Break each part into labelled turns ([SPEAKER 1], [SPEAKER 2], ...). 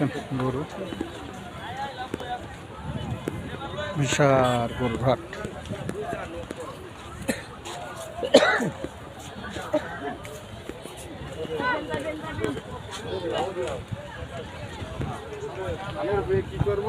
[SPEAKER 1] দেখছেন গরু? বিশাল গরু ঘাট
[SPEAKER 2] কি করব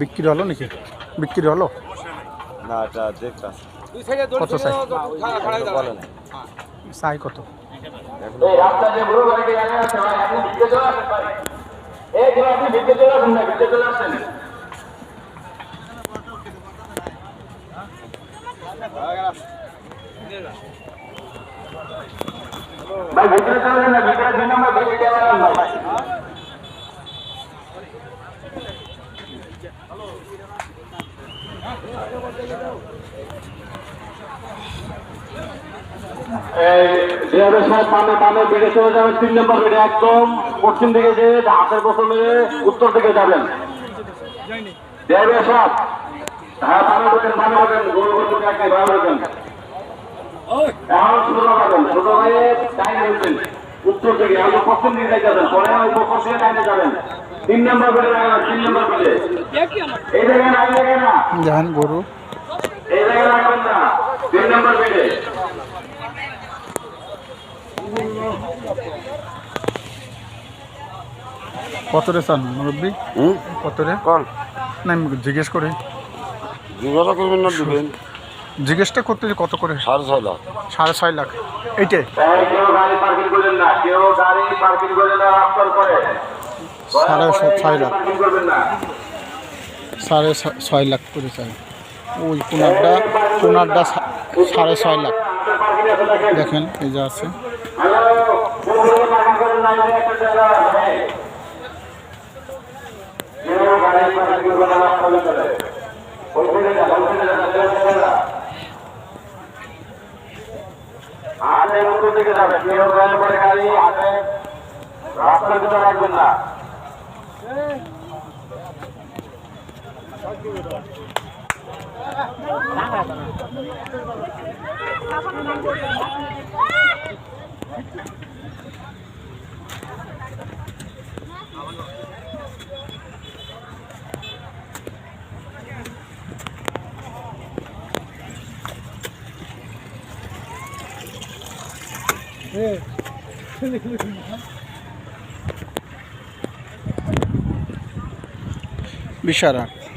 [SPEAKER 1] বিক্রি হলো নাকি? বিক্রি হলো?
[SPEAKER 2] না এটা দেখতাছি
[SPEAKER 1] কত চাই? চাই কত?
[SPEAKER 3] ভাই ভিতরে চলে না ভিতরে দুই নম্বর ভিতরে পশ্চিম দিকে যে হাতের বোতলে উত্তর দিকে যাবেন। হ্যাঁ উত্তর দিকে এখন পশ্চিম দিকে যাবেন পরে দিকে ডাইনে যাবেন। তিন নম্বর তিন নম্বর বেড়ে। এই জায়গায় না এই জায়গায় না?
[SPEAKER 1] দেখেন গরু
[SPEAKER 3] এই জায়গায় লাগাবেন না তিন নম্বর বেড়ে।
[SPEAKER 1] কত রে চান মুরব্বী?
[SPEAKER 2] হুম?
[SPEAKER 1] কত রে
[SPEAKER 2] কোন?
[SPEAKER 1] না আমি জিজ্ঞেস করি।
[SPEAKER 2] জিজ্ঞাসা করবেন না দিবেন।
[SPEAKER 1] জিজ্ঞেসটা করতে যে কত করে?
[SPEAKER 2] সাড়ে ছয় লাখ।
[SPEAKER 1] সাড়ে ছয় লাখ। এইটাই। সাড়ে ছয় লাখ। সাড়ে ছয় লাখ করে চাই। ওই কোনারটা কোনারটা সাড়ে ছয় লাখ।
[SPEAKER 3] দেখেন
[SPEAKER 1] এই যে আছে।
[SPEAKER 3] হাতে উত্তর দিকে না
[SPEAKER 1] বিশাল হাট